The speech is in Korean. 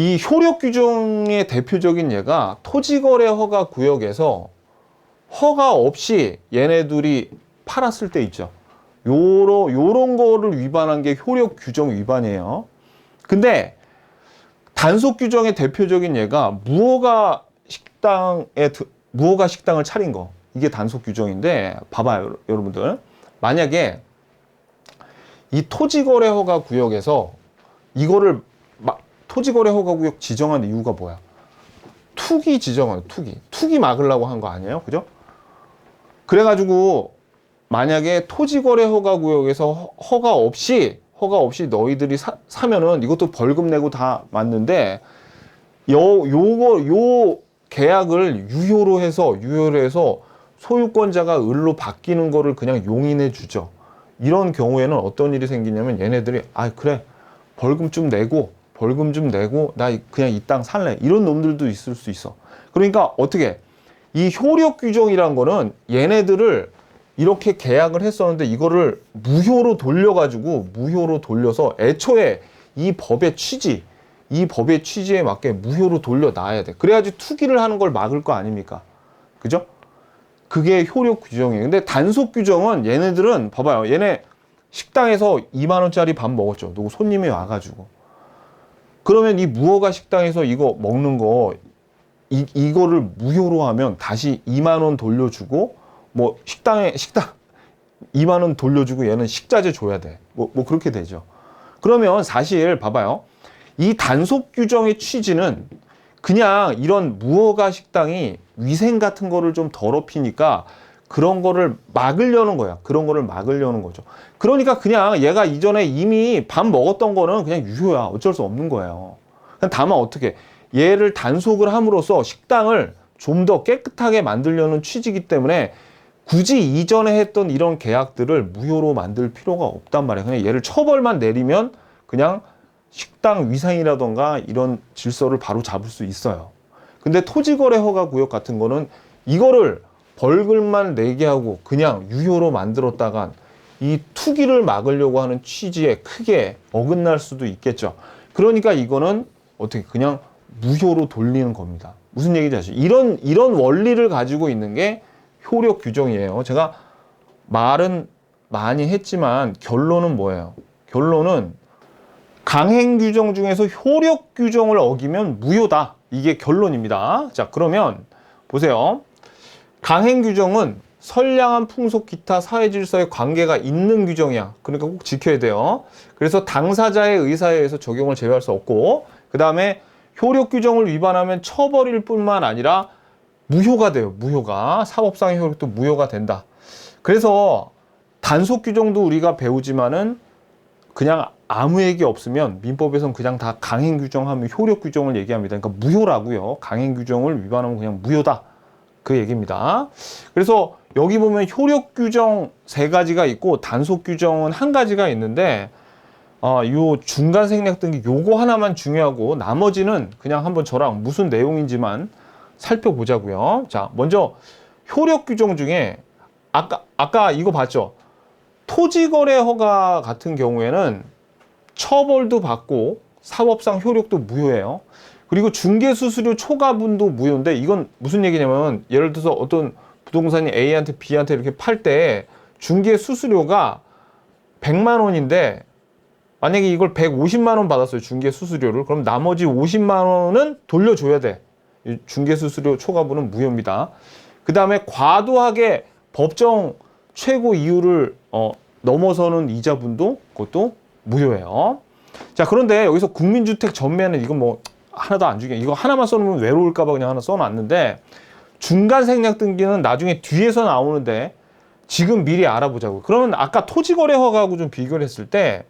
이 효력 규정의 대표적인 예가 토지거래 허가 구역에서 허가 없이 얘네들이 팔았을 때 있죠. 요런 요런 거를 위반한 게 효력 규정 위반이에요. 근데 단속 규정의 대표적인 예가 무허가 식당에 드- 무허가 식당을 차린 거 이게 단속 규정인데 봐봐요 여러- 여러분들 만약에 이 토지 거래 허가 구역에서 이거를 막 토지거래 허가 구역 지정한 이유가 뭐야? 투기 지정한 투기 투기 막으려고 한 거 아니에요, 그죠? 그래가지고 만약에 토지거래 허가 구역에서 허- 허가 없이 허가 없이 너희들이 사, 사면은 이것도 벌금 내고 다 맞는데 요 요거 요 계약을 유효로 해서 유효로 해서 소유권자가 을로 바뀌는 거를 그냥 용인해 주죠. 이런 경우에는 어떤 일이 생기냐면 얘네들이 아 그래 벌금 좀 내고 벌금 좀 내고 나 그냥 이 땅 살래 이런 놈들도 있을 수 있어. 그러니까 어떻게 이 효력 규정이란 거는 얘네들을 이렇게 계약을 했었는데 이거를 무효로 돌려가지고 무효로 돌려서 애초에 이 법의 취지 이 법의 취지에 맞게 무효로 돌려놔야 돼. 그래야지 투기를 하는 걸 막을 거 아닙니까? 그죠? 그게 효력 규정이에요. 근데 단속 규정은 얘네들은 봐봐요. 얘네 식당에서 2만 원짜리 밥 먹었죠. 누구 손님이 와가지고. 그러면 이 무허가 식당에서 이거 먹는 거 이, 이거를 무효로 하면 다시 2만 원 돌려주고 뭐 식당에 식당 2만 원 돌려주고 얘는 식자재 줘야 돼. 뭐, 뭐 그렇게 되죠. 그러면 사실 봐봐요. 이 단속 규정의 취지는 그냥 이런 무허가 식당이 위생 같은 거를 좀 더럽히니까 그런 거를 막으려는 거야. 그런 거를 막으려는 거죠. 그러니까 그냥 얘가 이전에 이미 밥 먹었던 거는 그냥 유효야. 어쩔 수 없는 거예요. 다만 어떻게 얘를 단속을 함으로써 식당을 좀 더 깨끗하게 만들려는 취지이기 때문에 굳이 이전에 했던 이런 계약들을 무효로 만들 필요가 없단 말이에요. 그냥 얘를 처벌만 내리면 그냥 식당 위상이라던가 이런 질서를 바로 잡을 수 있어요. 근데 토지거래 허가 구역 같은 거는 이거를 벌금만 내게 하고 그냥 유효로 만들었다간 이 투기를 막으려고 하는 취지에 크게 어긋날 수도 있겠죠. 그러니까 이거는 어떻게 그냥 무효로 돌리는 겁니다. 무슨 얘기인지 아시죠? 이런 이런 원리를 가지고 있는 게 효력 규정이에요. 제가 말은 많이 했지만 결론은 뭐예요? 결론은 강행 규정 중에서 효력 규정을 어기면 무효다. 이게 결론입니다. 자, 그러면 보세요. 강행 규정은 선량한 풍속 기타 사회 질서에 관계가 있는 규정이야. 그러니까 꼭 지켜야 돼요. 그래서 당사자의 의사에 의해서 적용을 제외할 수 없고, 그 다음에 효력 규정을 위반하면 처벌일 뿐만 아니라 무효가 돼요. 무효가. 사법상의 효력도 무효가 된다. 그래서 단속 규정도 우리가 배우지만은 그냥 아무 얘기 없으면 민법에서는 그냥 다 강행 규정하면 효력 규정을 얘기합니다. 그러니까 무효라고요. 강행 규정을 위반하면 그냥 무효다. 그 얘기입니다. 그래서 여기 보면 효력 규정 세 가지가 있고 단속 규정은 한 가지가 있는데 아, 요 중간 생략 등기 요거 하나만 중요하고 나머지는 그냥 한번 저랑 무슨 내용인지만 살펴보자고요. 자, 먼저 효력 규정 중에 아까 아까 이거 봤죠? 토지 거래 허가 같은 경우에는 처벌도 받고 사법상 효력도 무효예요. 그리고 중개수수료 초과분도 무효인데 이건 무슨 얘기냐면 예를 들어서 어떤 부동산이 A한테 B한테 이렇게 팔 때 중개수수료가 100만 원인데 만약에 이걸 150만 원 받았어요. 중개수수료를. 그럼 나머지 50만 원은 돌려줘야 돼. 이 중개수수료 초과분은 무효입니다. 그 다음에 과도하게 법정 최고 이율을 어, 넘어서는 이자분도 그것도 무효예요. 자 그런데 여기서 국민주택 전매는 이건 뭐 하나도 안 중요해. 이거 하나만 써놓으면 외로울까봐 그냥 하나 써놨는데 중간 생략 등기는 나중에 뒤에서 나오는데 지금 미리 알아보자고. 그러면 아까 토지거래 허가하고 좀 비교를 했을 때